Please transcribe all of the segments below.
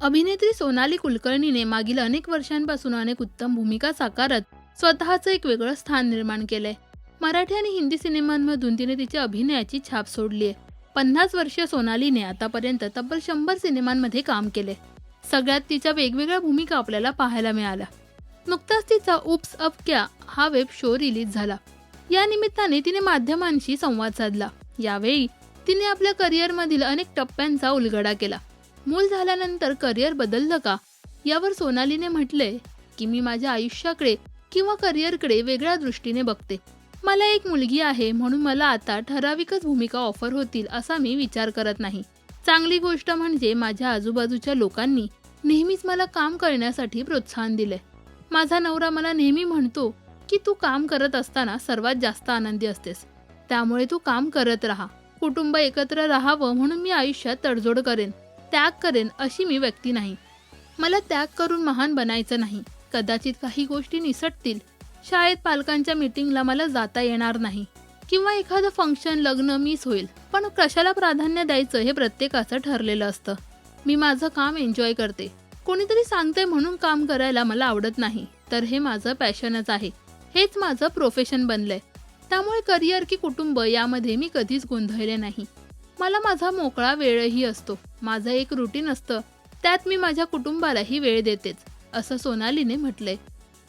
अभिनेत्री सोनाली कुलकर्णीने मागील अनेक वर्षांपासून अनेक उत्तम भूमिका साकारत स्वतःचं एक वेगळं स्थान निर्माण केलंय. मराठी आणि हिंदी सिनेमांमधून तिने तिच्या अभिनयाची छाप सोडली आहे पन्नास वर्षीय सोनालीने आतापर्यंत तब्बल शंभर सिनेमांमध्ये काम केले सगळ्यात तिच्या वेगवेगळ्या भूमिका आपल्याला पाहायला मिळाल्या. नुकताच तिचा उप्स अप क्या हा वेब शो रिलीज झाला. या निमित्ताने तिने माध्यमांशी संवाद साधला. यावेळी तिने आपल्या करिअरमधील अनेक टप्प्यांचा उलगडा केला. मूल झाल्यानंतर करिअर बदललं का? यावर सोनालीने म्हटलंय की मी माझ्या आयुष्याकडे किंवा करिअरकडे वेगळ्या दृष्टीने बघते. मला एक मुलगी आहे म्हणून मला आता ठराविकच भूमिका ऑफर होतील असा मी विचार करत नाही. चांगली गोष्ट म्हणजे माझ्या आजूबाजूच्या लोकांनी नेहमीच मला काम करण्यासाठी प्रोत्साहन दिले माझा नवरा मला नेहमी म्हणतो की तू काम करत असताना सर्वात जास्त आनंदी असतेस. त्यामुळे तू काम करत राहा. कुटुंब एकत्र राहावं म्हणून मी आयुष्यात तडजोड करेन. त्याग करेन अशी मी व्यक्ती नाही. मला त्याग करून महान बनायचं नाही. कदाचित काही गोष्टी निसटतील. शाळेत पालकांच्या मीटिंगला मला जाता येणार नाही. किंवा एखादं फंक्शन लग्न मिस होईल. पण कशाला प्राधान्य द्यायचं हे प्रत्येकाचं ठरलेलं असतं. मी माझं काम एन्जॉय करते. कोणीतरी सांगते म्हणून काम करायला मला आवडत नाही. तर हे माझं पॅशनच आहे. हेच माझं प्रोफेशन बनलंय. त्यामुळे करिअर की कुटुंब यामध्ये मी कधीच गोंधळले नाही. मला माझा मोकळा वेळही असतो. माझं एक रुटीन असतं. त्यात मी माझ्या कुटुंबालाही वेळ देतेच असं सोनालीने म्हटलंय.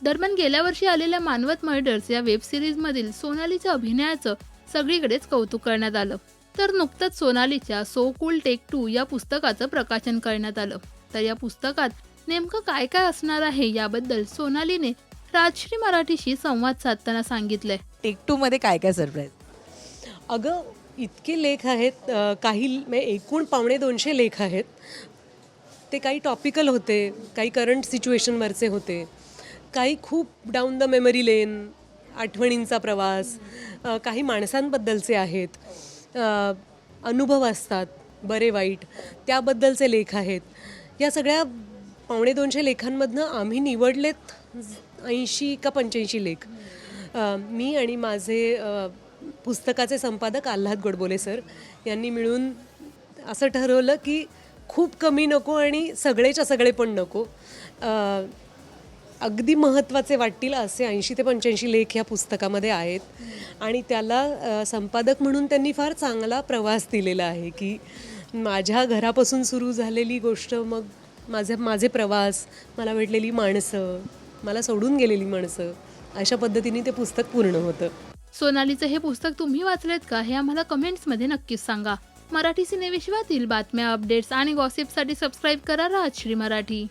दरम्यान गेल्या वर्षी आलेल्या मानवत मर्डर्स या वेब सिरीजमधील सोनालीच्या अभिनयाचं सगळीकडेच कौतुक करण्यात आलं. तर नुकतंच सोनालीच्या सो कूल टेक टू या पुस्तकाचं प्रकाशन करण्यात आलं. तर या पुस्तकात नेमकं काय काय असणार आहे याबद्दल सोनालीने राजश्री मराठीशी संवाद साधताना सांगितलंय. टेक टू मध्ये काय काय सरप्राईज अगं इतके लेख आहेत काही एकूण पावणे दोनशे लेख आहेत. ते काही टॉपिकल होते काही करंट सिच्युएशनवरचे होते. काही खूप डाऊन द मेमरी लेन आठवणींचा प्रवास काही माणसांबद्दलचे आहेत. अनुभव असतात बरे वाईट त्याबद्दलचे लेख आहेत. या सगळ्या पावणे दोनशे लेखांमधनं आम्ही निवडलेत ऐंशी का पंच्याऐंशी लेख. मी आणि माझे पुस्तकाचे संपादक आल्हाद गोडबोले सर यांनी मिळून असं ठरवलं की खूप कमी नको आणि सगळेच्या सगळे पण नको. अगदी महत्त्वाचे वाटतील असे ऐंशी ते पंच्याऐंशी लेख ह्या पुस्तकामध्ये आहेत. आणि त्याला संपादक म्हणून त्यांनी फार चांगला प्रवास दिलेला आहे की माझ्या घरापासून सुरू झालेली गोष्ट मग माझे माझे प्रवास मला भेटलेली माणसं मला सोडून गेलेली माणसं अशा पद्धतीने ते पुस्तक पूर्ण होतं. सोनालीचं हे पुस्तक तुम्ही वाचलेत का हे आम्हाला कमेंट्समध्ये नक्कीच सांगा. मराठी सिनेविश्वातील बातम्या अपडेट्स आणि गॉसिपसाठी सबस्क्राईब करा राजश्री मराठी.